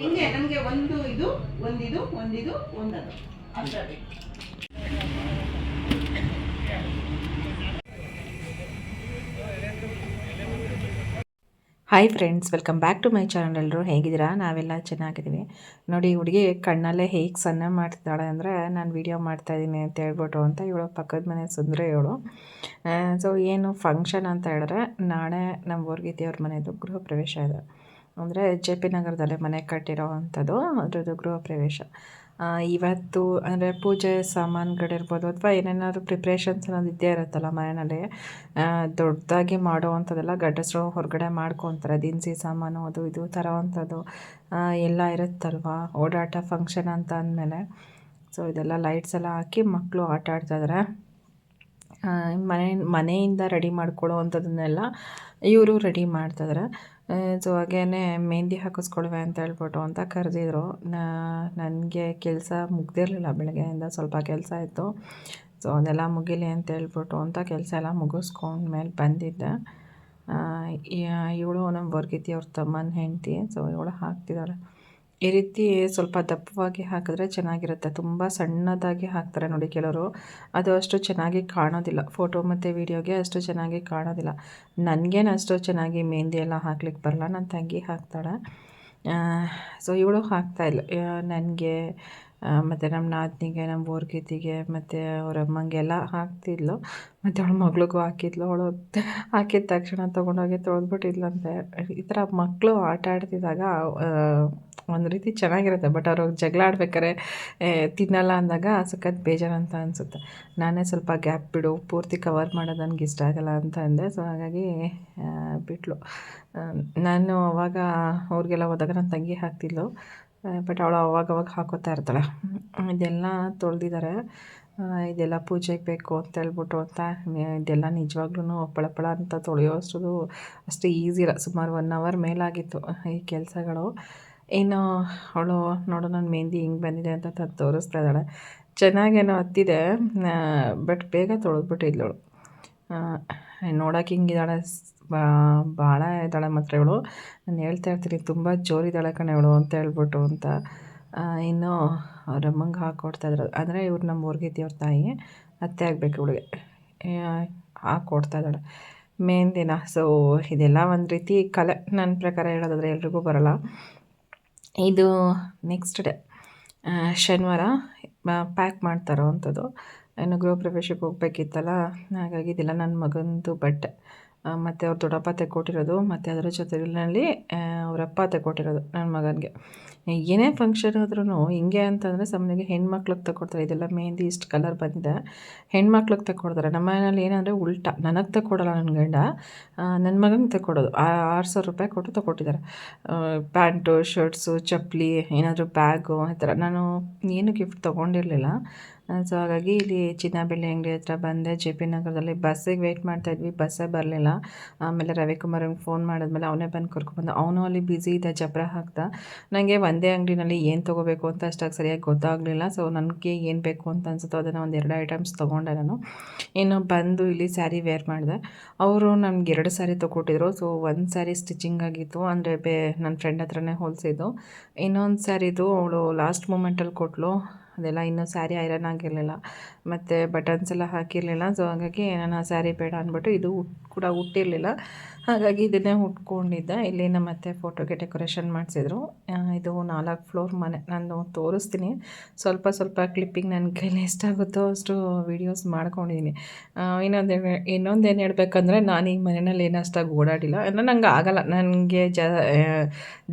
ಹಿಂಗೆ ನಮಗೆ ಒಂದು ಇದು, ಒಂದಿದು ಒಂದಿದು, ಒಂದದು. Hi friends welcome back to my channel ಎಲ್ಲರೂ ಹೇಗಿದ್ದೀರಾ? ನಾವೆಲ್ಲ ಚೆನ್ನಾಗಿದ್ದೀವಿ. ನೋಡಿ, ಹುಡುಗಿ ಕಣ್ಣಲ್ಲೇ ಹೇಗೆ ಸಣ್ಣ ಮಾಡ್ತಿದ್ದಾಳೆ ಅಂದರೆ ನಾನು ವೀಡಿಯೋ ಮಾಡ್ತಾಯಿದ್ದೀನಿ ಅಂತ ಹೇಳ್ಬಿಟ್ಟು ಅಂತ ಇವಳು ಪಕ್ಕದ ಮನೆ ಸುಂದರ ಇವಳು. ಸೊ ಏನು ಫಂಕ್ಷನ್ ಅಂತ ಹೇಳಿದ್ರೆ ನಾಳೆ ನಮ್ಮ ಊರ್ಗಿತಿಯವ್ರ ಮನೆಯದು ಗೃಹ ಪ್ರವೇಶ ಇದೆ. ಅಂದರೆ ಜೆ ಪಿ ನಗರದಲ್ಲೇ ಮನೆ ಕಟ್ಟಿರೋ ಅಂಥದ್ದು ಅದರದ್ದು ಗೃಹ ಪ್ರವೇಶ. ಇವತ್ತು ಅಂದರೆ ಪೂಜೆ ಸಾಮಾನುಗಳಿರ್ಬೋದು ಅಥವಾ ಏನೇನಾದ್ರು ಪ್ರಿಪ್ರೇಷನ್ಸ್ ಅನ್ನೋದು ಇದ್ದೇ ಇರುತ್ತಲ್ಲ ಮನೆಯಲ್ಲಿ ದೊಡ್ಡದಾಗಿ ಮಾಡೋ ಅಂಥದ್ದೆಲ್ಲ ಗಂಡಸರು ಹೊರಗಡೆ ಮಾಡ್ಕೊತಾರೆ. ದಿನಸಿ ಸಾಮಾನು ಅದು ಇದು ತರೋವಂಥದ್ದು ಎಲ್ಲ ಇರುತ್ತಲ್ವ? ಓಡಾಟ ಫಂಕ್ಷನ್ ಅಂತ ಅಂದಮೇಲೆ. ಸೊ ಇದೆಲ್ಲ ಲೈಟ್ಸ್ ಎಲ್ಲ ಹಾಕಿ ಮಕ್ಕಳು ಆಟ ಆಡ್ತಾಯಿದ್ದಾರೆ ಮನೆ ಮನೆಯಿಂದ ರೆಡಿ ಮಾಡ್ಕೊಳ್ಳೋ ಅಂಥದ್ದನ್ನೆಲ್ಲ ಇವರು ರೆಡಿ ಮಾಡ್ತಿದ್ದಾರೆ ಸೊ ಹಾಗೇ ಮೆಹಂದಿ ಹಾಕಿಸ್ಕೊಳ್ವೆ ಅಂತ ಹೇಳ್ಬಿಟ್ಟು ಅಂತ ಕರೆದಿದ್ರು. ನನಗೆ ಕೆಲಸ ಮುಗ್ದಿರಲಿಲ್ಲ ಬೆಳಗ್ಗೆಯಿಂದ, ಸ್ವಲ್ಪ ಕೆಲಸ ಇತ್ತು. ಸೊ ಅದೆಲ್ಲ ಮುಗಿಲಿ ಅಂತ ಹೇಳ್ಬಿಟ್ಟು ಅಂತ ಕೆಲಸ ಎಲ್ಲ ಮುಗಿಸ್ಕೊಂಡ್ಮೇಲೆ ಬಂದಿದ್ದೆ. ಇವಳು ನಮ್ಮ ವರ್ಗಿತಿ ಅವ್ರ ತಮ್ಮನ ಹೆಂಡತಿ, ಸೊ ಇವಳು ಹಾಕ್ತಿದ್ದಾಳೆ ಈ ರೀತಿ ಸ್ವಲ್ಪ ದಪ್ಪವಾಗಿ ಹಾಕಿದ್ರೆ ಚೆನ್ನಾಗಿರುತ್ತೆ. ತುಂಬ ಸಣ್ಣದಾಗಿ ಹಾಕ್ತಾರೆ ನೋಡಿ ಕೆಲವರು. ಅದು ಅಷ್ಟು ಚೆನ್ನಾಗಿ ಕಾಣೋದಿಲ್ಲ. ಫೋಟೋ ಮತ್ತು ವೀಡಿಯೋಗೆ ಅಷ್ಟು ಚೆನ್ನಾಗಿ ಕಾಣೋದಿಲ್ಲ. ನನಗೇನು ಅಷ್ಟು ಚೆನ್ನಾಗಿ ಮೆಹಂದಿ ಎಲ್ಲ ಹಾಕ್ಲಿಕ್ಕೆ ಬರಲ್ಲ. ನನ್ನ ತಂಗಿ ಹಾಕ್ತಾಳೆ. ಸೊ ಇವಳು ಹಾಕ್ತಾಯಿಲ್ಲ ನನಗೆ ಮತ್ತು ನಮ್ಮ ನಾದಿನಿಗೆ ನಮ್ಮ ಬೋರ್ಗೀತಿಗೆ ಮತ್ತು ಅವ್ರ ಅಮ್ಮಂಗೆಲ್ಲ ಹಾಕ್ತಿದ್ಲು. ಮತ್ತು ಅವಳ ಮಗಳಿಗೂ ಹಾಕಿದ್ಲು. ಅವಳು ಹಾಕಿದ ತಕ್ಷಣ ತೊಗೊಂಡೋಗಿ ತೊಳೆದ್ಬಿಟ್ಟಿದ್ಲಂತೆ ಈ ಥರ ಮಕ್ಕಳು ಆಟ ಆಡ್ತಿದ್ದಾಗ ಒಂದು ರೀತಿ ಚೆನ್ನಾಗಿರುತ್ತೆ. ಬಟ್ ಅವ್ರಿಗೆ ಜಗಳ ಆಡ್ಬೇಕಾರೆ ತಿನ್ನಲ್ಲ ಅಂದಾಗ ಸಖತ್ ಬೇಜಾರು ಅಂತ ಅನಿಸುತ್ತೆ. ನಾನೇ ಸ್ವಲ್ಪ ಗ್ಯಾಪ್ ಬಿಡು, ಪೂರ್ತಿ ಕವರ್ ಮಾಡೋದು ನನಗೆ ಇಷ್ಟ ಆಗಲ್ಲ ಅಂತ ಅಂದೆ. ಸೊ ಹಾಗಾಗಿ ಬಿಟ್ಲು. ನಾನು ಅವಾಗ ಅವ್ರಿಗೆಲ್ಲ ಹೋದಾಗ ನನ್ನ ತಂಗಿ ಹಾಕ್ತಿದ್ಲು. ಬಟ್ ಅವಳು ಅವಾಗ ಅವಾಗ ಹಾಕೋತಾ ಇರ್ತಾಳೆ. ಇದೆಲ್ಲ ತೊಳೆದಿದ್ದಾರೆ ಇದೆಲ್ಲ ಪೂಜೆಗೆ ಬೇಕು ಅಂತ ಹೇಳ್ಬಿಟ್ಟು ಅಂತ ಇದೆಲ್ಲ ನಿಜವಾಗ್ಲೂ ಪಳಪಳ ಅಂತ ತೊಳೆಯೋಷ್ಟು ಅಷ್ಟು ಈಸಿ ಇಲ್ಲ. ಸುಮಾರು ಒನ್ ಅವರ್ ಮೇಲಾಗಿತ್ತು ಈ ಕೆಲಸಗಳು. ಇನ್ನು ಅವಳು ನೋಡು ನನ್ನ ಮೆಹಂದಿ ಹಿಂಗೆ ಬಂದಿದೆ ಅಂತ ತಂದು ತೋರಿಸ್ತಾ ಇದ್ದಾಳೆ. ಚೆನ್ನಾಗೇನೋ ಹತ್ತಿದೆ. ಬಟ್ ಬೇಗ ತೊಳೆದ್ಬಿಟ್ಟಿದ್ಲು ಅವಳು ನೋಡೋಕೆ ಹಿಂಗಿದ್ದಾಳೆ. ಭಾಳ ಇದ್ದಾಳೆ ಮಾತ್ರ ಇವಳು. ನಾನು ಹೇಳ್ತಾ ಇರ್ತೀನಿ, ತುಂಬ ಜೋರಿದ್ದಾಳೆ ಕಣೆ ಇವಳು ಅಂತ ಹೇಳ್ಬಿಟ್ಟು ಅಂತ. ಇನ್ನು ಅವ್ರ ಅಮ್ಮಂಗೆ ಹಾಕ್ಕೊಡ್ತಾ ಇದ್ರು. ಅಂದರೆ ಇವ್ರು ನಮ್ಮ ಊರಿಗೆ ಅವ್ರ ತಾಯಿ, ಅತ್ತೆ ಆಗಬೇಕು ಇವಳಿಗೆ. ಹಾಕ್ಕೊಡ್ತಾ ಇದ್ದಾಳೆ. ಮೆಹಂದಿನ ಸೊ ಇದೆಲ್ಲ ಒಂದು ರೀತಿ ಕಲೆ. ನನ್ನ ಪ್ರಕಾರ ಹೇಳೋದಾದ್ರೆ ಎಲ್ರಿಗೂ ಬರೋಲ್ಲ. ಇದು ನೆಕ್ಸ್ಟ್ ಡೇ ಶನಿವಾರ ಪ್ಯಾಕ್ ಮಾಡ್ತಾರೋ ಅಂಥದ್ದು. ಇನ್ನು ಗೃಹ ಪ್ರವೇಶಕ್ಕೆ ಹೋಗ್ಬೇಕಿತ್ತಲ್ಲ, ಹಾಗಾಗಿ ಇದೆಲ್ಲ. ನನ್ನ ಮಗಂದು ಬಟ್ಟೆ ಮತ್ತು ಅವ್ರ ದೊಡ್ಡಪ್ಪ ತೆಕ್ಕೊಟ್ಟಿರೋದು, ಮತ್ತು ಅದರ ಜೊತೆಯಲ್ಲಿ ಅವರಪ್ಪ ತೆಕ್ಕೊಟ್ಟಿರೋದು ನನ್ನ ಮಗನಿಗೆ. ಏನೇ ಫಂಕ್ಷನ್ ಆದ್ರೂ ಹಿಂಗೆ ಅಂತಂದರೆ ಸಾಮಾನ್ಯವಾಗಿ ಹೆಣ್ಮಕ್ಳಿಗೆ ತಗೊಡ್ತಾರೆ ಇದೆಲ್ಲ ಮೆಹಂದಿ ಇಷ್ಟು ಕಲರ್ ಬಂದಿದೆ. ಹೆಣ್ಮಕ್ಳಿಗೆ ತಗೊಡ್ತಾರೆ ನಮ್ಮ ಮನೇಲಿ ಏನಂದರೆ ಉಲ್ಟಾ. ನನಗೆ ತಗೊಡಲ್ಲ ನನ್ನ ಗಂಡ. ನನ್ನ ಮಗನಿಗೆ ತಗೊಡೋದು ಆರು ಸಾವಿರ ರೂಪಾಯಿ ಕೊಟ್ಟು ತಗೊಟ್ಟಿದ್ದಾರೆ ಪ್ಯಾಂಟು, ಶರ್ಟ್ಸು, ಚಪ್ಪಲಿ, ಏನಾದರೂ ಬ್ಯಾಗು, ಆ ಥರ. ನಾನು ಏನು ಗಿಫ್ಟ್ ತೊಗೊಂಡಿರಲಿಲ್ಲ. ಸೊ ಹಾಗಾಗಿ ಇಲ್ಲಿ ಚಿನ್ನಬೆಳ್ಳಿ ಅಂಗಡಿ ಹತ್ರ ಬಂದೆ. ಜೆ ಪಿ ನಗರದಲ್ಲಿ ಬಸ್ಸಿಗೆ ವೆಯ್ಟ್ ಮಾಡ್ತಾಯಿದ್ವಿ ಬಸ್ಸೇ ಬರಲಿಲ್ಲ. ಆಮೇಲೆ ರವಿಕುಮಾರಂಗೆ ಫೋನ್ ಮಾಡಿದ್ಮೇಲೆ ಅವನೇ ಬಂದು ಕರ್ಕೊಬಂದ ಅವನು ಅಲ್ಲಿ ಬ್ಯುಸಿ ಇದ್ದ ಜಬ್ರ ಹಾಕ್ದ? ನನಗೆ ಒಂದೇ ಅಂಗಡಿನಲ್ಲಿ ಏನು ತೊಗೋಬೇಕು ಅಂತ ಅಷ್ಟಾಗಿ ಸರಿಯಾಗಿ ಗೊತ್ತಾಗಲಿಲ್ಲ. ಸೊ ನನಗೆ ಏನು ಬೇಕು ಅಂತ ಅನ್ಸುತ್ತೋ ಅದನ್ನು ಒಂದು ಎರಡು ಐಟಮ್ಸ್ ತೊಗೊಂಡೆ ನಾನು. ಇನ್ನು ಬಂದು ಇಲ್ಲಿ ಸ್ಯಾರಿ ವೇರ್ ಮಾಡಿದೆ. ಅವರು ನಮ್ಗೆ ಎರಡು ಸ್ಯಾರಿ ತೊಗೊಟ್ಟಿದ್ರು ಸೊ ಒಂದು ಸ್ಯಾರಿ ಸ್ಟಿಚಿಂಗ್ ಆಗಿತ್ತು. ಅಂದರೆ ಬೇ ನನ್ನ ಫ್ರೆಂಡ್ ಹತ್ರನೇ ಹೊಲಿಸಿದ್ದು ಇನ್ನೊಂದು ಸ್ಯಾರಿದು ಅವಳು ಲಾಸ್ಟ್ ಮೂಮೆಂಟಲ್ಲಿ ಕೊಟ್ಟಳು ಅದೆಲ್ಲ ಇನ್ನೂ ಸ್ಯಾರಿ ಐರನ್ ಆಗಿರಲಿಲ್ಲ. ಮತ್ತು ಬಟನ್ಸ್ ಎಲ್ಲ ಹಾಕಿರಲಿಲ್ಲ. ಸೊ ಹಾಗಾಗಿ ನಾನು ಆ ಸ್ಯಾರಿ ಬೇಡ ಅಂದ್ಬಿಟ್ಟು ಇದು ಕೂಡ ಹುಟ್ಟಿರಲಿಲ್ಲ ಹಾಗಾಗಿ ಇದನ್ನೇ ಉಟ್ಕೊಂಡಿದ್ದೆ. ಇಲ್ಲಿ ನಮ್ಮ ಅತ್ತೆ ಫೋಟೋಗೆ ಡೆಕೋರೇಷನ್ ಮಾಡಿಸಿದ್ರು. ಇದು ನಾಲ್ಕು ಫ್ಲೋರ್ ಮನೆ. ನಾನು ತೋರಿಸ್ತೀನಿ. ಸ್ವಲ್ಪ ಸ್ವಲ್ಪ ಕ್ಲಿಪ್ಪಿಂಗ್ ನನ್ನ ಕೈಲಿ ಎಷ್ಟಾಗುತ್ತೋ ಅಷ್ಟು ವೀಡಿಯೋಸ್ ಮಾಡ್ಕೊಂಡಿದ್ದೀನಿ ಇನ್ನೊಂದು ಇನ್ನೊಂದೇನು ಹೇಳ್ಬೇಕಂದ್ರೆ ನಾನು ಈ ಮನೆಯಲ್ಲಿ ಏನು ಅಷ್ಟಾಗಿ ಓಡಾಡಿಲ್ಲ. ಅಂದರೆ ನಂಗೆ ಆಗಲ್ಲ. ನನಗೆ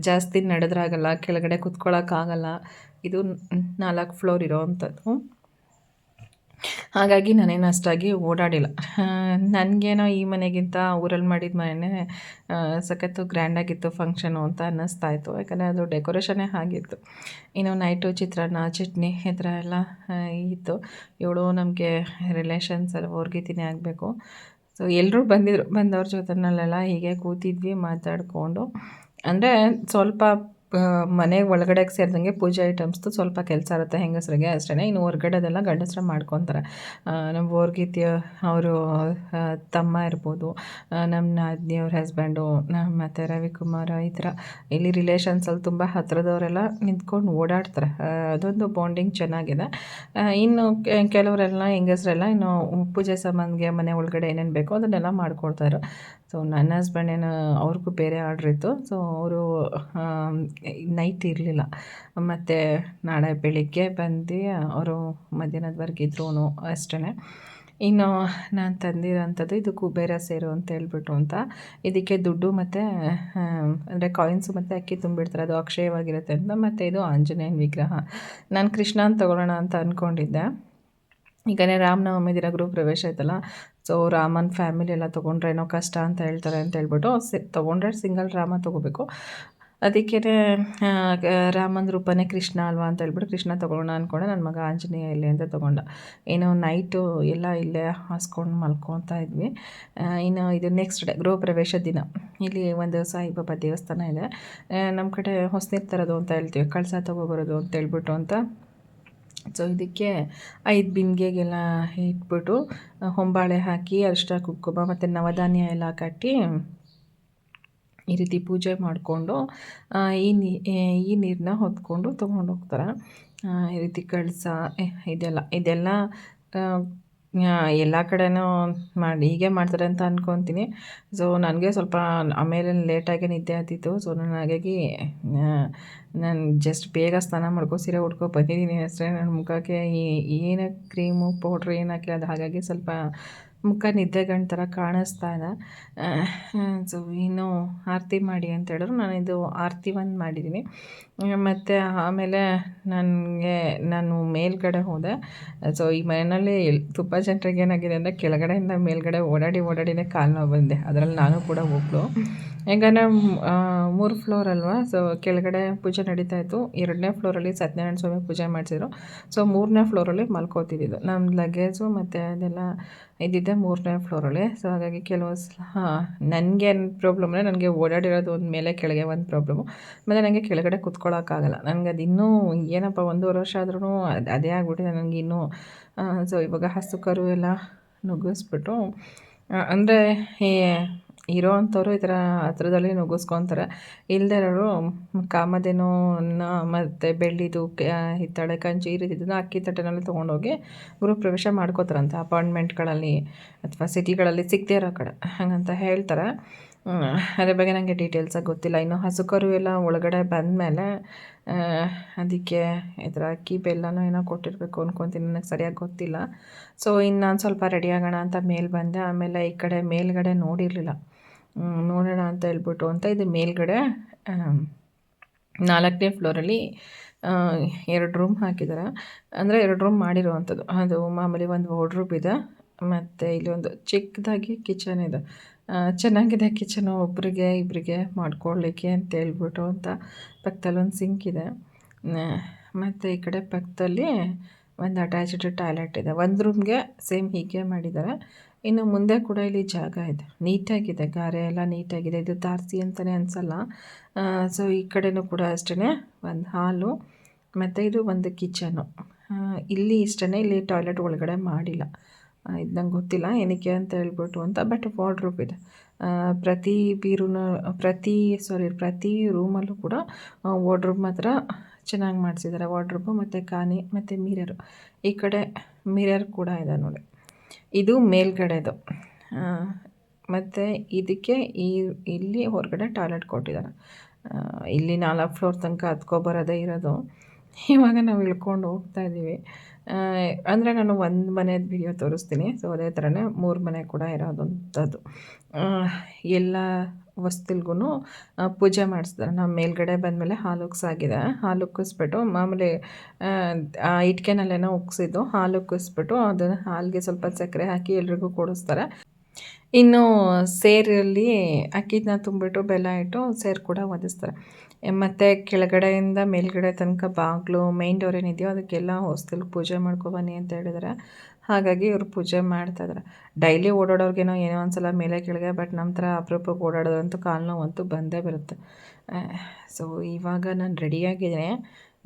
ಜಾಸ್ತಿ ನಡೆದ್ರಾಗಲ್ಲ. ಕೆಳಗಡೆ ಕುತ್ಕೊಳ್ಳೋಕ್ಕಾಗಲ್ಲ ಇದು ನಾಲ್ಕು ಫ್ಲೋರ್ ಇರೋವಂಥದ್ದು ಹಾಗಾಗಿ ನಾನೇನು ಅಷ್ಟಾಗಿ ಓಡಾಡಿಲ್ಲ. ನನಗೇನೋ ಈ ಮನೆಗಿಂತ ಊರಲ್ಲಿ ಮಾಡಿದ ಮನೆಯೇ ಸಖತ್ತು ಗ್ರ್ಯಾಂಡಾಗಿತ್ತು ಫಂಕ್ಷನು ಅಂತ ಅನ್ನಿಸ್ತಾ ಇತ್ತು. ಯಾಕಂದರೆ ಅದು ಡೆಕೋರೇಷನ್ನೇ ಆಗಿತ್ತು. ಇನ್ನು ನೈಟು ಚಿತ್ರಾನ್ನ, ಚಟ್ನಿ ಈ ಥರ ಎಲ್ಲ ಇತ್ತು. ಇವಳು ನಮಗೆ ರಿಲೇಷನ್ಸ್ ಎಲ್ಲ ಹೊರ್ಗಿತೀನಿ ಆಗಬೇಕು. ಸೊ ಎಲ್ಲರೂ ಬಂದಿದ್ರು, ಬಂದವ್ರ ಜೊತೆನಲ್ಲೆಲ್ಲ ಹೀಗೆ ಕೂತಿದ್ವಿ, ಮಾತಾಡಿಕೊಂಡು. ಅಂದರೆ ಸ್ವಲ್ಪ ಮನೆ ಒಳಗಡೆಗೆ ಸೇರಿದಂಗೆ ಪೂಜೆ ಐಟಮ್ಸ್ದು ಸ್ವಲ್ಪ ಕೆಲಸ ಇರುತ್ತೆ ಹೆಂಗಸರಿಗೆ ಅಷ್ಟೇ ಇನ್ನು ಹೊರ್ಗಡೆದೆಲ್ಲ ಗಂಡಸ್ರ ಮಾಡ್ಕೊತಾರೆ. ನಮ್ಮ ಬೋರ್ಗೀತಿ ಅವರು ತಮ್ಮ ಇರ್ಬೋದು ನಮ್ಮ ನಾದಿನಿಯವ್ರ ಹಸ್ಬೆಂಡು ನಮ್ಮ ಮತ್ತು ರವಿಕುಮಾರ್ ಈ ಥರ ಇಲ್ಲಿ ರಿಲೇಷನ್ಸಲ್ಲಿ ತುಂಬ ಹತ್ತಿರದವರೆಲ್ಲ ನಿಂತ್ಕೊಂಡು ಓಡಾಡ್ತಾರೆ. ಅದೊಂದು ಬಾಂಡಿಂಗ್ ಚೆನ್ನಾಗಿದೆ. ಇನ್ನು ಕೆಲವರೆಲ್ಲ ಹೆಂಗಸರೆಲ್ಲ ಇನ್ನು ಪೂಜೆ ಸಾಮಾನಿಗೆ ಮನೆ ಒಳಗಡೆ ಏನೇನು ಬೇಕೋ ಅದನ್ನೆಲ್ಲ ಮಾಡ್ಕೊಡ್ತಾರೆ ಸೊ ನನ್ನ ಹಸ್ಬೆಂಡ್ ಏನು ಅವ್ರಿಗೂ ಬೇರೆ ಆರ್ಡ್ರ್ ಇತ್ತು. ಸೊ ಅವರು ನೈಟ್ ಇರಲಿಲ್ಲ. ಮತ್ತು ನಾಳೆ ಬೆಳಿಗ್ಗೆ ಬಂದು ಅವರು ಮಧ್ಯಾಹ್ನದವರೆಗೆ ಇದ್ರೂ ಅಷ್ಟೇ ಇನ್ನು ನಾನು ತಂದಿರೋಂಥದ್ದು ಇದು ಕುಬೇರ ಸೇರು ಅಂತ ಹೇಳ್ಬಿಟ್ಟು ಅಂತ. ಇದಕ್ಕೆ ದುಡ್ಡು ಮತ್ತು ಅಂದರೆ ಕಾಯಿನ್ಸು ಮತ್ತು ಅಕ್ಕಿ ತುಂಬಿಡ್ತಾರೆ. ಅದು ಅಕ್ಷಯವಾಗಿರುತ್ತೆ ಅಂತ. ಮತ್ತು ಇದು ಆಂಜನೇಯನ ವಿಗ್ರಹ. ನಾನು ಕೃಷ್ಣನ ತೊಗೊಳ್ಳೋಣ ಅಂತ ಅಂದ್ಕೊಂಡಿದ್ದೆ ಈಗನೇ ರಾಮನವಮಿ ದಿನ ಗೃಹ ಪ್ರವೇಶ ಆಯ್ತಲ್ಲ ಸೊ ರಾಮನ ಫ್ಯಾಮಿಲಿ ಎಲ್ಲ ತೊಗೊಂಡ್ರೆ ಏನೋ ಕಷ್ಟ ಅಂತ ಹೇಳ್ತಾರೆ ಅಂತ ಹೇಳ್ಬಿಟ್ಟು ಸಿ, ತೊಗೊಂಡ್ರೆ ಸಿಂಗಲ್ ರಾಮ ತೊಗೋಬೇಕು. ಅದಕ್ಕೇ ರಾಮನ ರೂಪನೇ ಕೃಷ್ಣ ಅಲ್ವಾ ಅಂತ ಹೇಳ್ಬಿಟ್ಟು ಕೃಷ್ಣ ತೊಗೊಳ್ಳೋಣ ಅಂದ್ಕೊಂಡೆ ನನ್ನ ಮಗ ಆಂಜನೇಯ ಇಲ್ಲೇ ಅಂತ ತೊಗೊಂಡ. ಏನೋ ನೈಟು ಎಲ್ಲ ಇಲ್ಲೇ ಹಾಸ್ಕೊಂಡು ಮಲ್ಕೊತಾ ಇದ್ವಿ. ಇನ್ನು ಇದು ನೆಕ್ಸ್ಟ್ ಡೇ ಗೃಹ ಪ್ರವೇಶ ದಿನ. ಇಲ್ಲಿ ಒಂದು ಸಾಯಿಬಾಬಾ ದೇವಸ್ಥಾನ ಇದೆ. ನಮ್ಮ ಕಡೆ ಹೊಸನೀರು ತರೋದು ಅಂತ ಹೇಳ್ತೀವಿ. ಕಳಸ ತೊಗೊಬರೋದು ಅಂತ ಹೇಳ್ಬಿಟ್ಟು ಅಂತ ಸೊ ಇದಕ್ಕೆ ಐದು ಬಿಂದಿಗೆಗೆಲ್ಲ ಇಟ್ಬಿಟ್ಟು ಹೊಂಬಾಳೆ ಹಾಕಿ ಅರಿಶಿನ ಕುಂಕುಮ ಮತ್ತು ನವಧಾನ್ಯ ಎಲ್ಲ ಕಟ್ಟಿ ಈ ರೀತಿ ಪೂಜೆ ಮಾಡಿಕೊಂಡು ಈ ನೀ ಈ ನೀರನ್ನ ಹೊತ್ಕೊಂಡು ತೊಗೊಂಡು ಹೋಗ್ತಾರೆ. ಈ ರೀತಿ ಕಳಸ ಇದೆಲ್ಲ ಇದೆಲ್ಲ ಎಲ್ಲ ಕಡೆನೂ ಮಾಡಿ, ಹೀಗೆ ಮಾಡ್ತಾರೆ ಅಂತ ಅಂದ್ಕೊತೀನಿ ಸೊ, ನನಗೆ ಸ್ವಲ್ಪ ಆಮೇಲೆ ಲೇಟಾಗಿ ನಿದ್ದೆ ಹತ್ತಿತ್ತು. ಸೊ ನಾನು ಹಾಗಾಗಿ ನಾನು ಜಸ್ಟ್ ಬೇಗ ಸ್ನಾನ ಮಾಡ್ಕೊ, ಸೀರೆ ಉಟ್ಕೊ ಬಂದಿದ್ದೀನಿ ಅಷ್ಟೇ. ನನ್ನ ಮುಖಕ್ಕೆ ಏನು ಕ್ರೀಮು ಪೌಡ್ರ್ ಏನು ಹಾಕಿಲ್ಲ ಅದು ಹಾಗಾಗಿ ಸ್ವಲ್ಪ ಮುಖ ನಿದ್ದೆಗಣ್ಣು ಥರ ಕಾಣಿಸ್ತಾ ಇದೆ. ಸೊ ಇನ್ನು ಆರತಿ ಮಾಡಿ ಅಂತ ಹೇಳಿದ್ರು. ಇದು ಆರತಿ ಒಂದು ಮಾಡಿದ್ದೀನಿ ಮತ್ತು ಆಮೇಲೆ ನನಗೆ, ನಾನು ಮೇಲ್ಗಡೆ ಹೋದೆ. ಸೊ ಈ ಮನೆಯಲ್ಲಿ ಎಲ್, ತುಂಬ ಜನರಿಗೆ ಏನಾಗಿದೆ ಅಂದರೆ ಕೆಳಗಡೆಯಿಂದ ಮೇಲ್ಗಡೆ ಓಡಾಡಿ ಓಡಾಡಿನೇ ಕಾಲು ನೋವು ಬಂದೆ ಅದರಲ್ಲಿ ನಾನು ಕೂಡ ಒಬ್ಬಳು ಯಾಕಂದರೆ ಮೂರು ಫ್ಲೋರ್ ಅಲ್ವಾ? ಸೊ ಕೆಳಗಡೆ ಪೂಜೆ ನಡೀತಾ ಇತ್ತು. ಎರಡನೇ ಫ್ಲೋರಲ್ಲಿ ಸತ್ಯನಾರಾಯಣ ಸ್ವಾಮಿ ಪೂಜೆ ಮಾಡಿಸಿದ್ರು. ಸೊ ಮೂರನೇ ಫ್ಲೋರಲ್ಲಿ ಮಲ್ಕೋತಿದ್ದು ನಮ್ಮ ಲಗೇಜು ಮತ್ತು ಅದೆಲ್ಲ ಇದ್ದಿದ್ದೆ ಮೂರನೇ ಫ್ಲೋರಲ್ಲಿ ಸೊ ಹಾಗಾಗಿ ಕೆಲವು ಸಲ ಹಾಂ, ನನಗೆ ಪ್ರಾಬ್ಲಮ್ ಅಂದರೆ ನನಗೆ ಓಡಾಡಿರೋದು ಒಂದು ಮೇಲೆ ಕೆಳಗೆ ಒಂದು ಪ್ರಾಬ್ಲಮ್ಮು ಮತ್ತು ನನಗೆ ಕೆಳಗಡೆ ಕುತ್ಕೊಳ್ಳೋಕ್ಕಾಗಲ್ಲ ನನಗೆ ಅದು ಇನ್ನೂ ಏನಪ್ಪ, ಒಂದೂವರೆ ವರ್ಷ ಆದ್ರೂ ಅದು ಅದೇ ಆಗ್ಬಿಟ್ಟಿದೆ ನನಗೆ ಇನ್ನೂ. ಸೊ ಇವಾಗ ಹಸುಕರು ಎಲ್ಲ ನುಗ್ಗಿಸ್ಬಿಟ್ಟು ಅಂದರೆ ಇರೋ ಅಂಥವ್ರು ಈ ಥರ ಹತ್ರದಲ್ಲಿ ನುಗ್ಗಿಸ್ಕೊತಾರೆ. ಇಲ್ಲದೆ ಇರೋರು ಕಾಮಧೇನುನ ಮತ್ತು ಬೆಳ್ಳಿದು ಹಿತ್ತಾಳೆ ಕಂಚು ಈ ಅಕ್ಕಿ ತಟ್ಟೆನಲ್ಲಿ ತೊಗೊಂಡೋಗಿ ಗೃಹ ಪ್ರವೇಶ ಮಾಡ್ಕೋತಾರಂತೆ ಅಪಾಯಿಂಟ್ಮೆಂಟ್ಗಳಲ್ಲಿ ಅಥವಾ ಸಿಟಿಗಳಲ್ಲಿ ಸಿಗದೇ ಇರೋ ಕಡೆ. ಹಾಗಂತ ಹೇಳ್ತಾರೆ. ಅದ್ರ ಬಗ್ಗೆ ನನಗೆ ಡೀಟೇಲ್ಸಾಗಿ ಗೊತ್ತಿಲ್ಲ. ಇನ್ನು ಹಸುಕರು ಎಲ್ಲ ಒಳಗಡೆ ಬಂದಮೇಲೆ ಅದಕ್ಕೆ ಥರ ಅಕ್ಕಿ, ಬೆಲ್ಲನೂ ಏನೋ ಕೊಟ್ಟಿರಬೇಕು ಅಂದ್ಕೊತೀನಿ ನನಗೆ ಸರಿಯಾಗಿ ಗೊತ್ತಿಲ್ಲ. ಸೊ ಇನ್ನು ನಾನು ಸ್ವಲ್ಪ ರೆಡಿ ಆಗೋಣ ಅಂತ ಮೇಲೆ ಬಂದೆ. ಆಮೇಲೆ ಈ ಕಡೆ ಮೇಲ್ಗಡೆ ನೋಡಿರಲಿಲ್ಲ. ನೋಡೋಣ ಅಂತ ಹೇಳ್ಬಿಟ್ಟು ಅಂತ ಇದು ಮೇಲ್ಗಡೆ. ನಾಲ್ಕನೇ ಫ್ಲೋರಲ್ಲಿ ಎರಡು ರೂಮ್ ಹಾಕಿದ್ದಾರೆ ಅಂದರೆ ಎರಡು ರೂಮ್ ಮಾಡಿರುವಂಥದ್ದು. ಅದು ಮಾಮೂಲಿ ಒಂದು ವಾರ್ಡ್ರೂಬ್ ಇದೆ. ಮತ್ತು ಇಲ್ಲಿ ಒಂದು ಚಿಕ್ಕದಾಗಿ ಕಿಚನ್ ಇದೆ. ಚೆನ್ನಾಗಿದೆ ಕಿಚನು ಒಬ್ಬರಿಗೆ ಇಬ್ಬರಿಗೆ ಮಾಡ್ಕೊಳ್ಳಿಕ್ಕೆ ಅಂತ ಹೇಳ್ಬಿಟ್ಟು ಅಂತ ಪಕ್ಕದಲ್ಲಿ ಒಂದು ಸಿಂಕ್ ಇದೆ. ಮತ್ತು ಈ ಕಡೆ ಪಕ್ಕದಲ್ಲಿ ಒಂದು ಅಟ್ಯಾಚ್ಡ್ ಟಾಯ್ಲೆಟ್ ಇದೆ. ಒಂದು ರೂಮ್ಗೆ ಸೇಮ್ ಹೀಗೆ ಮಾಡಿದ್ದಾರೆ. ಇನ್ನು ಮುಂದೆ ಕೂಡ ಇಲ್ಲಿ ಜಾಗ ಇದೆ. ನೀಟಾಗಿದೆ, ಗಾರೆ ಎಲ್ಲ ನೀಟಾಗಿದೆ. ಇದು ತಾರಸಿ ಅಂತಲೇ ಅನಿಸಲ್ಲ. ಸೊ ಈ ಕಡೆಯೂ ಕೂಡ ಅಷ್ಟೇ ಒಂದು ಹಾಲು, ಮತ್ತು ಇದು ಒಂದು ಕಿಚನು. ಇಲ್ಲಿ ಇಷ್ಟೇ ಇಲ್ಲಿ ಟಾಯ್ಲೆಟ್ ಒಳಗಡೆ ಮಾಡಿಲ್ಲ. ಇದು ನಂಗೆ ಗೊತ್ತಿಲ್ಲ, ಏನಕ್ಕೆ ಅಂತ ಹೇಳ್ಬಿಟ್ಟು ಅಂತ ಬಟ್ ವಾರ್ಡ್ರೋಬ್ ಇದೆ. ಪ್ರತಿ ಬೀರುನ, ಪ್ರತಿ ಸಾರಿ ಪ್ರತಿ ರೂಮಲ್ಲೂ ಕೂಡ ವಾರ್ಡ್ರೋಬ್ ಮಾತ್ರ ಚೆನ್ನಾಗಿ ಮಾಡಿಸಿದ್ದಾರೆ. ವಾರ್ಡ್ರೂಬು ಮತ್ತು ಕಾನಿ ಮತ್ತು ಮಿರರು ಈ ಕಡೆ ಮಿರರ್ ಕೂಡ ಇದೆ ನೋಡಿ. ಇದು ಮೇಲ್ಗಡೆದು. ಮತ್ತು ಇದಕ್ಕೆ ಈ, ಇಲ್ಲಿ ಹೊರಗಡೆ ಟಾಯ್ಲೆಟ್ ಕೊಟ್ಟಿದ್ದಾರೆ. ಇಲ್ಲಿ ನಾಲ್ಕು ಫ್ಲೋರ್ ತನಕ ಹತ್ಕೊಬರೋದೇ ಇರೋದು. ಇವಾಗ ನಾವು ಇಳ್ಕೊಂಡು ಹೋಗ್ತಾ ಇದ್ದೀವಿ. ಅಂದರೆ ನಾನು ಒಂದು ಮನೆಯದು ವಿಡಿಯೋ ತೋರಿಸ್ತೀನಿ. ಸೊ ಅದೇ ಥರನೇ ಮೂರು ಮನೆ ಕೂಡ ಇರೋದಂಥದ್ದು. ಎಲ್ಲ ವಸ್ತುಲ್ಗೂ ಪೂಜೆ ಮಾಡಿಸ್ತಾರೆ ನಾವು ಮೇಲ್ಗಡೆ ಬಂದಮೇಲೆ ಹಾಲು ಉಕ್ಸಾಗಿದೆ ಹಾಲು ಉಕ್ಕಿಸ್ಬಿಟ್ಟು ಮಾಮೂಲಿ ಆ, ಇಟ್ಕೆನಲ್ಲೇನೋ ಉಕ್ಸಿದ್ದು ಹಾಲು ಉಕ್ಕಿಸ್ಬಿಟ್ಟು ಅದನ್ನು ಹಾಲಿಗೆ ಸ್ವಲ್ಪ ಸಕ್ಕರೆ ಹಾಕಿ ಎಲ್ರಿಗೂ ಕೊಡಿಸ್ತಾರೆ. ಇನ್ನು ಸೇರಲ್ಲಿ ಅಕ್ಕಿನ ತುಂಬಿಟ್ಟು ಬೆಲ್ಲ ಇಟ್ಟು ಸೇರು ಕೂಡ ಒದಿಸ್ತಾರೆ ಮತ್ತು ಕೆಳಗಡೆಯಿಂದ ಮೇಲ್ಗಡೆ ತನಕ ಬಾಗಿಲು ಮೇನ್ ಡೋರ್ ಏನಿದೆಯೋ ಅದಕ್ಕೆಲ್ಲ ಹೊಸ್ತಿಲ್ ಪೂಜೆ ಮಾಡ್ಕೊಬನ್ನಿ ಅಂತ ಹೇಳಿದ್ದಾರೆ ಹಾಗಾಗಿ ಇವರು ಪೂಜೆ ಮಾಡ್ತಾಯಿದ್ದಾರೆ ಡೈಲಿ ಓಡಾಡೋರ್ಗೇನೋ ಏನೋ ಒಂದ್ಸಲ ಮೇಲೆ ಕೆಳಗೆ ಬಟ್ ನಮ್ಮ ಥರ ಅಪರೂಪಕ್ಕೆ ಓಡಾಡೋದಂತೂ ಕಾಲು ನೋವಂತೂ ಬಂದೇ ಬರುತ್ತೆ. ಸೊ ಇವಾಗ ನಾನು ರೆಡಿಯಾಗಿದ್ದೀನಿ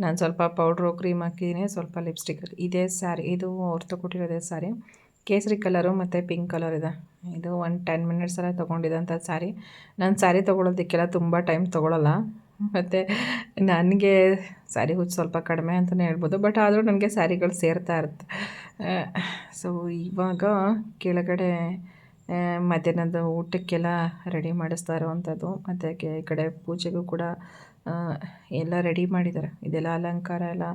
ನಾನು ಸ್ವಲ್ಪ ಪೌಡ್ರು ಕ್ರೀಮ್ ಹಾಕಿದ್ದೀನಿ, ಸ್ವಲ್ಪ ಲಿಪ್ಸ್ಟಿಕ್ ಇದೇ ಸ್ಯಾರಿ ಇದು ಅವ್ರು ಕೊಟ್ಟಿರೋದೇ ಸ್ಯಾರಿ ಕೇಸರಿ ಕಲರು ಮತ್ತು ಪಿಂಕ್ ಕಲರ್ ಇದೆ. ಇದು ಒಂದು ಟೆನ್ ಮಿನಿಟ್ಸ್ ಎಲ್ಲ ತೊಗೊಂಡಿದ್ದಂಥ ಸ್ಯಾರಿ ನಾನು ಸ್ಯಾರಿ ತೊಗೊಳೋದಕ್ಕೆಲ್ಲ ತುಂಬ ಟೈಮ್ ತೊಗೊಳಲ್ಲ. ಮತ್ತು ನನಗೆ ಸ್ಯಾರಿ ಹುಚ್ಚು ಸ್ವಲ್ಪ ಕಡಿಮೆ ಅಂತಲೇ ಹೇಳ್ಬೋದು ಬಟ್ ಆದರೂ ನನಗೆ ಸ್ಯಾರಿಗಳು ಸೇರ್ತಾ ಇರುತ್ತೆ. ಸೊ ಇವಾಗ ಕೆಳಗಡೆ ಮಧ್ಯಾಹ್ನದ ಊಟಕ್ಕೆಲ್ಲ ರೆಡಿ ಮಾಡಿಸ್ತಾ ಇರೋವಂಥದ್ದು ಮತ್ತು ಈ ಕಡೆ ಪೂಜೆಗೂ ಕೂಡ ಎಲ್ಲ ರೆಡಿ ಮಾಡಿದ್ದಾರೆ. ಇದೆಲ್ಲ ಅಲಂಕಾರ ಎಲ್ಲ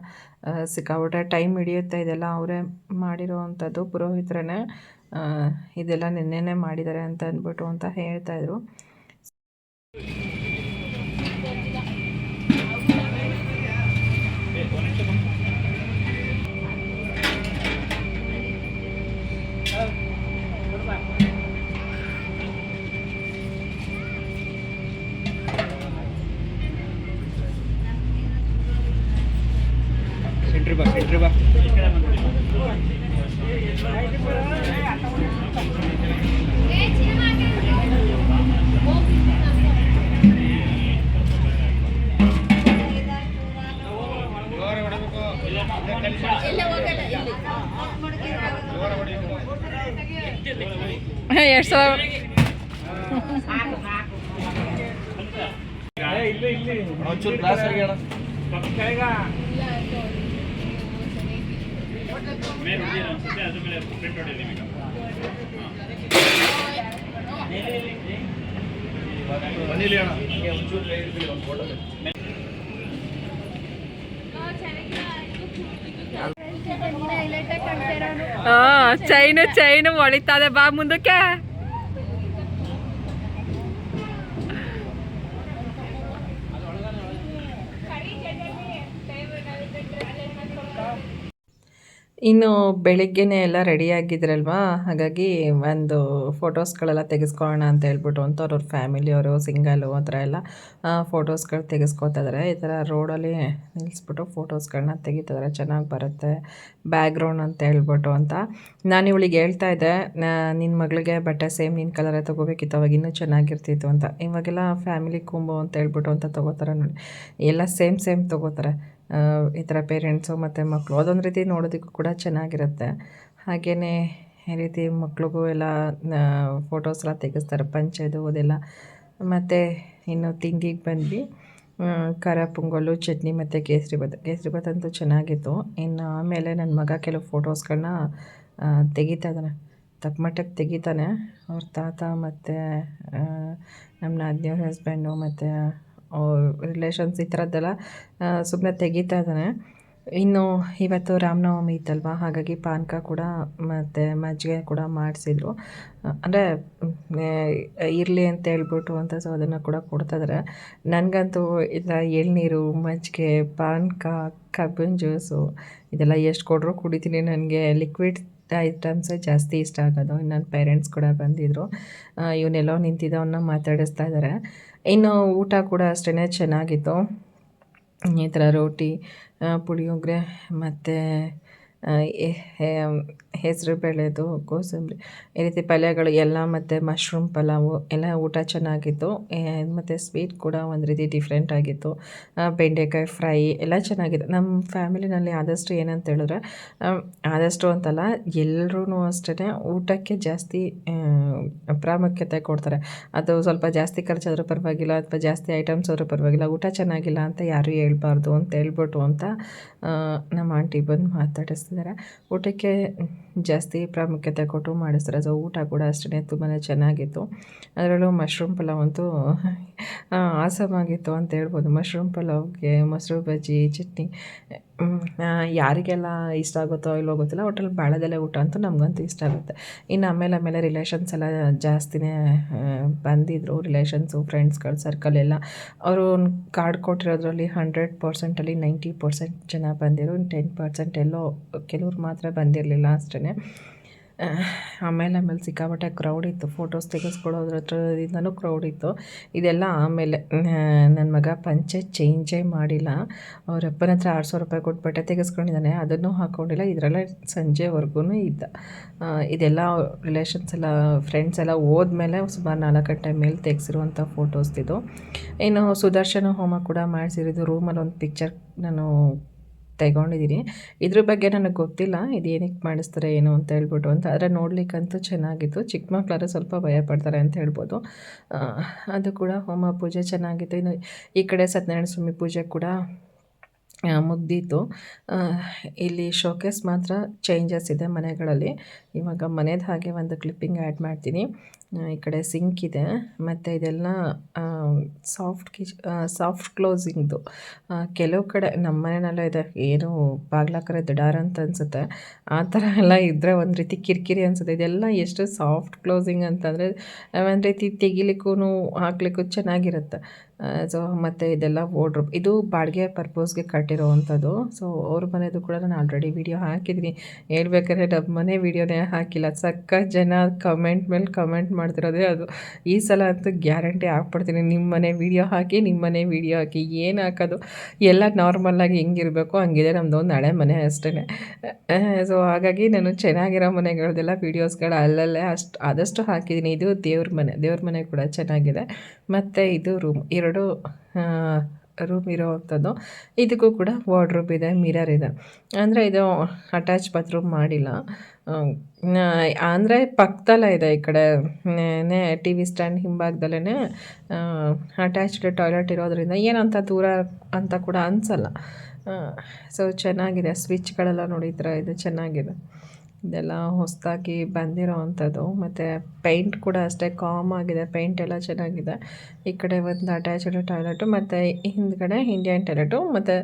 ಸಿಕ್ಕಾಬಿಟ್ರೆ ಟೈಮ್ ಹಿಡಿಯುತ್ತೆ. ಇದೆಲ್ಲ ಅವರೇ ಮಾಡಿರೋವಂಥದ್ದು ಪುರೋಹಿತರೇ ಇದೆಲ್ಲ ನಿನ್ನೆನೇ ಮಾಡಿದ್ದಾರೆ ಅಂತ ಅಂದ್ಬಿಟ್ಟು ಅಂತ ಹೇಳ್ತಾಯಿದ್ರು ಎರಡು ಸಾವಿರ ಒಂಚೂರು ಗ್ಲಾಸ್ ಮನೇಲಿ ಅಣ್ಣ ಒಂಚೂರು ಒಂದು ಫೋಟೋ ಹಾಂ ಚೈನು ಚೈನು ಹೊಳಿತದೆ ಬಾ ಮುಂದಕ್ಕೆ ಇನ್ನು ಬೆಳಿಗ್ಗೆನೇ ಎಲ್ಲ ರೆಡಿಯಾಗಿದ್ರಲ್ವಾ ಹಾಗಾಗಿ ಒಂದು ಫೋಟೋಸ್ಗಳೆಲ್ಲ ತೆಗೆಸ್ಕೊಳ್ಳೋಣ ಅಂತ ಹೇಳ್ಬಿಟ್ಟು ಅಂತ ಅವ್ರವ್ರ ಫ್ಯಾಮಿಲಿಯವರು ಸಿಂಗಲು ಆ ಥರ ಎಲ್ಲ ಫೋಟೋಸ್ಗಳು ತೆಗೆಸ್ಕೊತಾ ಇದ್ದಾರೆ ಈ ಥರ ರೋಡಲ್ಲಿ ನಿಲ್ಲಿಸ್ಬಿಟ್ಟು ಫೋಟೋಸ್ಗಳನ್ನ ತೆಗಿತಿದ್ದಾರೆ ಚೆನ್ನಾಗಿ ಬರುತ್ತೆ. ಬ್ಯಾಕ್ಗ್ರೌಂಡ್ ಅಂತ ಹೇಳ್ಬಿಟ್ಟು ಅಂತ. ನಾನು ಇವಳಿಗೆ ಹೇಳ್ತಾ ಇದ್ದೆ ನಿನ್ನ ಮಗಳಿಗೆ ಬಟ್ಟೆ ಸೇಮ್ ನಿನ್ನ ಕಲರೇ ತೊಗೋಬೇಕಿತ್ತು. ಅವಾಗ ಇನ್ನೂ ಚೆನ್ನಾಗಿರ್ತಿತ್ತು ಅಂತ. ಇವಾಗೆಲ್ಲ ಫ್ಯಾಮಿಲಿ ಕುಂಬು ಅಂತ ಹೇಳ್ಬಿಟ್ಟು ಅಂತ ತೊಗೋತಾರೆ ನೋಡಿ. ಎಲ್ಲ ಸೇಮ್ ಸೇಮ್ ತೊಗೋತಾರೆ. ಈ ಥರ ಪೇರೆಂಟ್ಸು ಮತ್ತು ಮಕ್ಕಳು ಅದೊಂದು ರೀತಿ ನೋಡೋದಕ್ಕೂ ಕೂಡ ಚೆನ್ನಾಗಿರುತ್ತೆ. ಹಾಗೆಯೇ ಈ ರೀತಿ ಮಕ್ಳಿಗೂ ಎಲ್ಲ ಫೋಟೋಸ್ ಎಲ್ಲ ತೆಗೆಸ್ತಾರೆ ಪಂಚೆದು ಅದೆಲ್ಲ. ಮತ್ತು ಇನ್ನು ತಿಂಡಿಗೆ ಬಂದ್ವಿ. ಖಾರ ಪೊಂಗಲ್ಲು ಚಟ್ನಿ ಮತ್ತು ಕೇಸರಿ ಭಾತ್ ಕೇಸರಿ ಭಾತ್ ಅಂತೂ ಚೆನ್ನಾಗಿತ್ತು. ಇನ್ನು ಆಮೇಲೆ ನನ್ನ ಮಗ ಕೆಲವು ಫೋಟೋಸ್ಗಳನ್ನ ತೆಗಿತಾ ಇದ್ದಾನೆ ಮಟ್ಟಕ್ಕೆ ತೆಗಿತಾನೆ. ಅವ್ರ ತಾತ ಮತ್ತು ನಮ್ಮ ನಾದಿನಿಯವ್ರ ಹಸ್ಬೆಂಡು ಮತ್ತು ರಿಲೇಷನ್ಸ್ ಈ ಥರದ್ದೆಲ್ಲ ಸುಮ್ಮನೆ ತೆಗಿತಾ ಇದ್ದಾನೆ. ಇನ್ನು ಇವತ್ತು ರಾಮನವಮಿ ಇತ್ತಲ್ವಾ? ಹಾಗಾಗಿ ಪಾನಕ ಕೂಡ ಮತ್ತು ಮಜ್ಜಿಗೆ ಕೂಡ ಮಾಡಿಸಿದ್ರು. ಅಂದರೆ ಇರಲಿ ಅಂತ ಹೇಳ್ಬಿಟ್ಟು ಅಂತ ಸೊ ಅದನ್ನು ಕೂಡ ಕೊಡ್ತಾಯಿದ್ದಾರೆ ನನಗಂತೂ ಇಲ್ಲ ಎಳ್ನೀರು, ಮಜ್ಜಿಗೆ, ಪಾನಕ, ಕಬ್ಬಿನ ಜ್ಯೂಸು ಇದೆಲ್ಲ ಎಷ್ಟು ಕೊಟ್ಟರು ಕುಡಿತೀನಿ. ನನಗೆ ಲಿಕ್ವಿಡ್ ಐಟಮ್ಸೇ ಜಾಸ್ತಿ ಇಷ್ಟ ಆಗೋದು. ನನ್ನ ಪೇರೆಂಟ್ಸ್ ಕೂಡ ಬಂದಿದ್ದರು ಇವನ್ನೆಲ್ಲೋ ನಿಂತಿದ್ದವನ್ನ ಮಾತಾಡಿಸ್ತಾ ಇದ್ದಾರೆ ಇನ್ನು ಊಟ ಕೂಡ ಅಷ್ಟೇ ಚೆನ್ನಾಗಿತ್ತು. ಈ ಥರ ರೋಟಿ ಪುಳಿಯೋಗರೆ ಮತ್ತು ಹೆಸರು ಬೇಳೆದು ಕೋಸಂಬರಿ, ಈ ರೀತಿ ಪಲ್ಯಗಳು, ಎಲ್ಲ ಮತ್ತು ಮಶ್ರೂಮ್ ಪಲಾವು, ಎಲ್ಲ ಊಟ ಚೆನ್ನಾಗಿತ್ತು. ಮತ್ತು ಸ್ವೀಟ್ ಕೂಡ ಒಂದು ರೀತಿ ಡಿಫ್ರೆಂಟ್ ಆಗಿತ್ತು. ಬೆಂಡೆಕಾಯಿ ಫ್ರೈ ಎಲ್ಲ ಚೆನ್ನಾಗಿತ್ತು. ನಮ್ಮ ಫ್ಯಾಮಿಲಿನಲ್ಲಿ ಆದಷ್ಟು ಏನಂತ ಹೇಳಿದ್ರೆ ಆದಷ್ಟು ಅಂತಲ್ಲ ಎಲ್ಲರೂ ಅಷ್ಟೇ ಊಟಕ್ಕೆ ಜಾಸ್ತಿ ಪ್ರಾಮುಖ್ಯತೆ ಕೊಡ್ತಾರೆ. ಅದು ಸ್ವಲ್ಪ ಜಾಸ್ತಿ ಖರ್ಚಾದರೂ ಪರವಾಗಿಲ್ಲ, ಅಥವಾ ಜಾಸ್ತಿ ಐಟಮ್ಸ್ ಆದರೂ ಪರವಾಗಿಲ್ಲ, ಊಟ ಚೆನ್ನಾಗಿಲ್ಲ ಅಂತ ಯಾರೂ ಹೇಳ್ಬಾರ್ದು ಅಂತ ಹೇಳ್ಬಿಟ್ಟು ಅಂತ ನಮ್ಮ ಆಂಟಿ ಬಂದು ಮಾತಾಡಿಸ್ತಿದ್ದಾರೆ ಊಟಕ್ಕೆ ಜಾಸ್ತಿ ಪ್ರಾಮುಖ್ಯತೆ ಕೊಟ್ಟು ಮಾಡಿಸ್ತಾರೆ. ಸೊ ಊಟ ಕೂಡ ಅಷ್ಟೇ ತುಂಬಾ ಚೆನ್ನಾಗಿತ್ತು. ಅದರಲ್ಲೂ ಮಶ್ರೂಮ್ ಪಲಾವ್ ಅಂತೂ ಆಸಮಾಗಿತ್ತು ಅಂತ ಹೇಳ್ಬೋದು. ಮಶ್ರೂಮ್ ಪಲಾವ್ಗೆ ಮೊಸರು, ಬಜ್ಜಿ, ಚಟ್ನಿ ಯಾರಿಗೆಲ್ಲ ಇಷ್ಟ ಆಗುತ್ತೋ ಇಲ್ಲೋ ಗೊತ್ತಿಲ್ಲ. ಒಟ್ಟಲ್ಲಿ ಬಾಳೆದೆಲೆ ಊಟ ಅಂತೂ ನಮಗಂತೂ ಇಷ್ಟ ಆಗುತ್ತೆ. ಇನ್ನು ಆಮೇಲೆ ಆಮೇಲೆ ರಿಲೇಷನ್ಸ್ ಎಲ್ಲ ಜಾಸ್ತಿನೇ ಬಂದಿದ್ದರು ರಿಲೇಷನ್ಸು ಫ್ರೆಂಡ್ಸ್ಗಳು ಸರ್ಕಲ್ ಎಲ್ಲ. ಅವರು ಕಾರ್ಡ್ ಕೊಟ್ಟಿರೋದ್ರಲ್ಲಿ ಹಂಡ್ರೆಡ್ ಪರ್ಸೆಂಟಲ್ಲಿ ನೈಂಟಿ ಪರ್ಸೆಂಟ್ ಜನ ಬಂದಿರು ಟೆನ್ ಪರ್ಸೆಂಟ್ ಎಲ್ಲೋ ಕೆಲವ್ರು ಮಾತ್ರ ಬಂದಿರಲಿಲ್ಲ ಅಷ್ಟೇ ಆಮೇಲೆ ಆಮೇಲೆ ಸಿಕ್ಕಾಪಟ್ಟೆ ಕ್ರೌಡ್ ಇತ್ತು. ಫೋಟೋಸ್ ತೆಗೆಸ್ಕೊಳ್ಳೋದ್ರ ಹತ್ರದಿಂದನೂ ಕ್ರೌಡ್ ಇತ್ತು. ಇದೆಲ್ಲ ಆಮೇಲೆ ನನ್ನ ಮಗ ಪಂಚೆ ಚೇಂಜೇ ಮಾಡಿಲ್ಲ. ಅವ್ರ ಅಪ್ಪನ ಹತ್ರ ಆರು ಸಾವಿರ ರೂಪಾಯಿ ಕೊಟ್ಟು ಬಟ್ಟೆ ತೆಗೆಸ್ಕೊಂಡಿದ್ದಾನೆ. ಅದನ್ನು ಹಾಕ್ಕೊಂಡಿಲ್ಲ ಇದರಲ್ಲೇ ಸಂಜೆವರೆಗೂ ಇದ್ದ. ಇದೆಲ್ಲ ರಿಲೇಷನ್ಸ್ ಎಲ್ಲ ಫ್ರೆಂಡ್ಸ್ ಎಲ್ಲ ಹೋದ್ಮೇಲೆ ಸುಮಾರು ನಾಲ್ಕು ಗಂಟೆ ಮೇಲೆ ತೆಗೆಸಿರುವಂಥ ಇದು ಇನ್ನು ಸುದರ್ಶನ ಹೋಮ ಕೂಡ ಮಾಡಿಸಿರೋದು. ರೂಮಲ್ಲಿ ಒಂದು ಪಿಕ್ಚರ್ ನಾನು ತೆಗೊಂಡಿದ್ದೀನಿ ಇದ್ರ ಬಗ್ಗೆ ನನಗೆ ಗೊತ್ತಿಲ್ಲ, ಇದು ಏನಕ್ಕೆ ಮಾಡಿಸ್ತಾರೆ, ಏನು ಅಂತ ಹೇಳ್ಬಿಟ್ಟು ಅಂತ. ಆದರೆ ನೋಡ್ಲಿಕ್ಕಂತೂ ಚೆನ್ನಾಗಿತ್ತು. ಚಿಕ್ಕ ಮಕ್ಕಳಾದ್ರೆ ಸ್ವಲ್ಪ ಭಯ ಪಡ್ತಾರೆ ಅಂತ ಹೇಳ್ಬೋದು. ಅದು ಕೂಡ ಹೋಮ ಪೂಜೆ ಚೆನ್ನಾಗಿತ್ತು. ಇನ್ನು ಈ ಕಡೆ ಸತ್ಯನಾರಾಯಣ ಸ್ವಾಮಿ ಪೂಜೆ ಕೂಡ ಮುಗ್ದಿತ್ತು. ಇಲ್ಲಿ ಶೋಕೇಸ್ ಮಾತ್ರ ಚೇಂಜಸ್ ಇದೆ ಮನೆಗಳಲ್ಲಿ. ಇವಾಗ ಮನೆದ ಹಾಗೆ ಒಂದು ಕ್ಲಿಪ್ಪಿಂಗ್ ಆ್ಯಡ್ ಮಾಡ್ತೀನಿ. ಈ ಕಡೆ ಸಿಂಕ್ ಇದೆ. ಮತ್ತು ಇದೆಲ್ಲ ಸಾಫ್ಟ್ ಕಿಚ್ ಸಾಫ್ಟ್ ಕ್ಲೋಸಿಂಗ್ದು. ಕೆಲವು ಕಡೆ ನಮ್ಮ ಮನೆಯಲ್ಲೇ ಇದೆ. ಏನು ಬಾಗ್ಲಾಕರೆ ದಡಾರ ಅಂತ ಅನಿಸುತ್ತೆ. ಆ ಥರ ಎಲ್ಲ ಇದ್ದರೆ ಒಂದು ರೀತಿ ಕಿರಿಕಿರಿ ಅನಿಸುತ್ತೆ. ಇದೆಲ್ಲ ಎಷ್ಟು ಸಾಫ್ಟ್ ಕ್ಲೋಸಿಂಗ್ ಅಂತಂದರೆ, ಒಂದು ರೀತಿ ತೆಗಿಲಿಕ್ಕೂ ಹಾಕ್ಲಿಕ್ಕೂ ಚೆನ್ನಾಗಿರುತ್ತೆ. ಸೊ ಮತ್ತು ಇದೆಲ್ಲ ವಾರ್ಡ್ರೋಬ್ ಇದು ಬಾಡಿಗೆ ಪರ್ಪೋಸ್ಗೆ ಕಟ್ಟಿರೋವಂಥದ್ದು. ಸೊ ಅವ್ರ ಮನೆಯದು ಕೂಡ ನಾನು ಆಲ್ರೆಡಿ ವೀಡಿಯೋ ಹಾಕಿದ್ದೀನಿ. ಹೇಳ್ಬೇಕಾದ್ರೆ ನಮ್ಮ ಮನೆ ವೀಡಿಯೋನೇ ಹಾಕಿಲ್ಲ. ಸಕ್ಕ ಜನ ಕಮೆಂಟ್ ಮೇಲೆ ಕಮೆಂಟ್ ಮಾಡ್ತಿರೋದೇ ಅದು. ಈ ಸಲ ಅಂತೂ ಗ್ಯಾರಂಟಿ ಹಾಕ್ಬಿಡ್ತೀನಿ. ನಿಮ್ಮ ಮನೆ ವೀಡಿಯೋ ಹಾಕಿ, ನಿಮ್ಮ ಮನೆ ವೀಡಿಯೋ ಹಾಕಿ, ಏನು ಹಾಕೋದು? ಎಲ್ಲ ನಾರ್ಮಲಾಗಿ ಹೆಂಗಿರಬೇಕು, ಹಂಗಿದೆ ನಮ್ಮದು ಒಂದು ಹಳೆ ಮನೆ ಅಷ್ಟೇ ಸೊ ಹಾಗಾಗಿ ನಾನು ಚೆನ್ನಾಗಿರೋ ಮನೆಗಳದೆಲ್ಲ ವೀಡಿಯೋಸ್ಗಳು ಅಲ್ಲಲ್ಲೇ ಅಷ್ಟು, ಆದಷ್ಟು ಹಾಕಿದ್ದೀನಿ ಇದು ದೇವ್ರ ಮನೆ ದೇವ್ರ ಮನೆ ಕೂಡ ಚೆನ್ನಾಗಿದೆ. ಮತ್ತು ಇದು ರೂಮ್ ಎರಡು ರೂಮ್ ಇರೋವಂಥದ್ದು ಇದಕ್ಕೂ ಕೂಡ ವಾರ್ಡ್ರೋಬ್ ಇದೆ, ಮಿರರ್ ಇದೆ. ಅಂದರೆ ಇದು ಅಟ್ಯಾಚ್ ಬಾತ್ರೂಮ್ ಮಾಡಿಲ್ಲ. ಅಂದರೆ ಪಕ್ಕದಲ್ಲೇ ಇದೆ ಈ ಕಡೆ. ಟಿ ವಿ ಸ್ಟ್ಯಾಂಡ್ ಹಿಂಭಾಗದಲ್ಲೇ ಅಟ್ಯಾಚ್ಡ್ ಟಾಯ್ಲೆಟ್ ಇರೋದ್ರಿಂದ ಏನಂತ ದೂರ ಅಂತ ಕೂಡ ಅನಿಸಲ್ಲ. ಸೊ ಚೆನ್ನಾಗಿದೆ, ಸ್ವಿಚ್ಗಳೆಲ್ಲ ನೋಡಿದ್ರೆ ಇದು ಚೆನ್ನಾಗಿದೆ. ಇದೆಲ್ಲ ಹೊಸದಾಗಿ ಬಂದಿರೋ ಅಂಥದ್ದು ಮತ್ತು ಪೈಂಟ್ ಕೂಡ ಅಷ್ಟೇ ಕಾಮ್ ಆಗಿದೆ. ಪೈಂಟ್ ಎಲ್ಲ ಚೆನ್ನಾಗಿದೆ. ಈ ಕಡೆ ಒಂದು ಅಟ್ಯಾಚ್ಡ್ ಟಾಯ್ಲೆಟು ಮತ್ತು ಹಿಂದ್ಗಡೆ ಇಂಡಿಯನ್ ಟಾಯ್ಲೆಟು ಮತ್ತು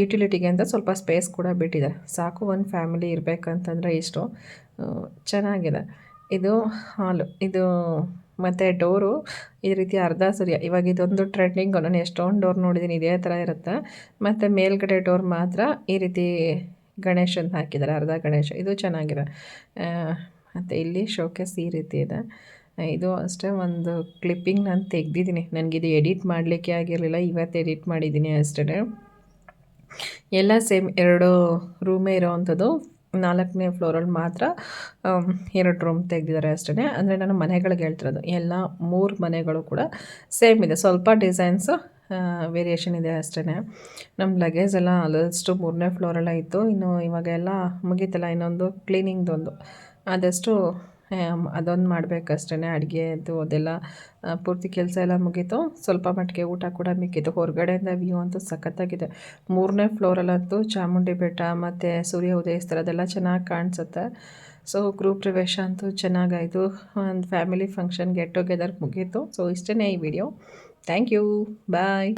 ಯುಟಿಲಿಟಿಗೆ ಅಂತ ಸ್ವಲ್ಪ ಸ್ಪೇಸ್ ಕೂಡ ಬಿಟ್ಟಿದೆ ಸಾಕು ಒಂದು ಫ್ಯಾಮಿಲಿ ಇರಬೇಕಂತಂದರೆ ಇಷ್ಟು. ಚೆನ್ನಾಗಿದೆ. ಇದು ಹಾಲು ಇದು ಮತ್ತು ಡೋರು ಈ ರೀತಿ ಅರ್ಧ ಸೂರ್ಯ. ಇವಾಗ ಇದೊಂದು ಟ್ರೆಂಡಿಂಗು ನಾನು ಎಷ್ಟೊಂದು ಡೋರ್ ನೋಡಿದ್ದೀನಿ ಇದೇ ಥರ ಇರುತ್ತೆ. ಮತ್ತು ಮೇಲ್ಗಡೆ ಡೋರ್ ಮಾತ್ರ ಈ ರೀತಿ ಗಣೇಶನ್ ಹಾಕಿದ್ದಾರೆ, ಅರ್ಧ ಗಣೇಶ. ಇದು ಚೆನ್ನಾಗಿದೆ. ಮತ್ತು ಇಲ್ಲಿ ಶೋಕೇಸ್ ಈ ರೀತಿ ಇದೆ. ಇದು ಅಷ್ಟೇ ಒಂದು ಕ್ಲಿಪ್ಪಿಂಗ್ ನಾನು ತೆಗ್ದಿದ್ದೀನಿ. ನನಗಿದು ಎಡಿಟ್ ಮಾಡಲಿಕ್ಕೆ ಆಗಿರಲಿಲ್ಲ, ಇವತ್ತು ಎಡಿಟ್ ಮಾಡಿದ್ದೀನಿ ಅಷ್ಟೇ ಎಲ್ಲ ಸೇಮ್ ಎರಡು ರೂಮೇ ಇರೋವಂಥದ್ದು. ನಾಲ್ಕನೇ ಫ್ಲೋರಲ್ಲಿ ಮಾತ್ರ ಎರಡು ರೂಮ್ ತೆಗೆದಿದ್ದಾರೆ ಅಷ್ಟೇ ಅಂದರೆ ನಾನು ಮನೆಗಳಿಗೆ ಹೇಳ್ತಿರೋದು, ಎಲ್ಲ ಮೂರು ಮನೆಗಳು ಕೂಡ ಸೇಮ್ ಇದೆ. ಸ್ವಲ್ಪ ಡಿಸೈನ್ಸು ವೇರಿಯೇಷನ್ ಇದೆ ಅಷ್ಟೇ ನಮ್ಮ ಲಗೇಜ್ ಎಲ್ಲ ಆಲ್ಮೋಸ್ಟ್ ಮೂರನೇ ಫ್ಲೋರೆಲ್ಲ ಇತ್ತು. ಇನ್ನು ಇವಾಗ ಎಲ್ಲ ಮುಗೀತಲ್ಲ, ಇನ್ನೊಂದು ಕ್ಲೀನಿಂಗ್ದೊಂದು ಆದಷ್ಟು ಅದೊಂದು ಮಾಡಬೇಕಷ್ಟೇ ಅಡುಗೆದು ಅದೆಲ್ಲ ಪೂರ್ತಿ ಕೆಲಸ ಎಲ್ಲ ಮುಗೀತು. ಸ್ವಲ್ಪ ಮಟ್ಟಿಗೆ ಊಟ ಕೂಡ ಮಿಕ್ಕಿತ್ತು. ಹೊರಗಡೆಯಿಂದ ವ್ಯೂ ಅಂತೂ ಸಖತ್ತಾಗಿದೆ. ಮೂರನೇ ಫ್ಲೋರಲ್ಲಂತೂ ಚಾಮುಂಡಿ ಬೆಟ್ಟ, ಮತ್ತು ಸೂರ್ಯ ಉದಯಿಸ್ತಿರೋದೆಲ್ಲ ಚೆನ್ನಾಗಿ ಕಾಣಿಸುತ್ತೆ. ಸೊ ಗ್ರೂಪ್ ಪ್ರವೇಶ ಅಂತೂ ಚೆನ್ನಾಗಾಯಿತು. ಒಂದು ಫ್ಯಾಮಿಲಿ ಫಂಕ್ಷನ್ ಗೆಟ್ ಟುಗೆದರ್ ಮುಗೀತು. ಸೊ ಇಷ್ಟೇ ಈ ವಿಡಿಯೋ Thank you. Bye.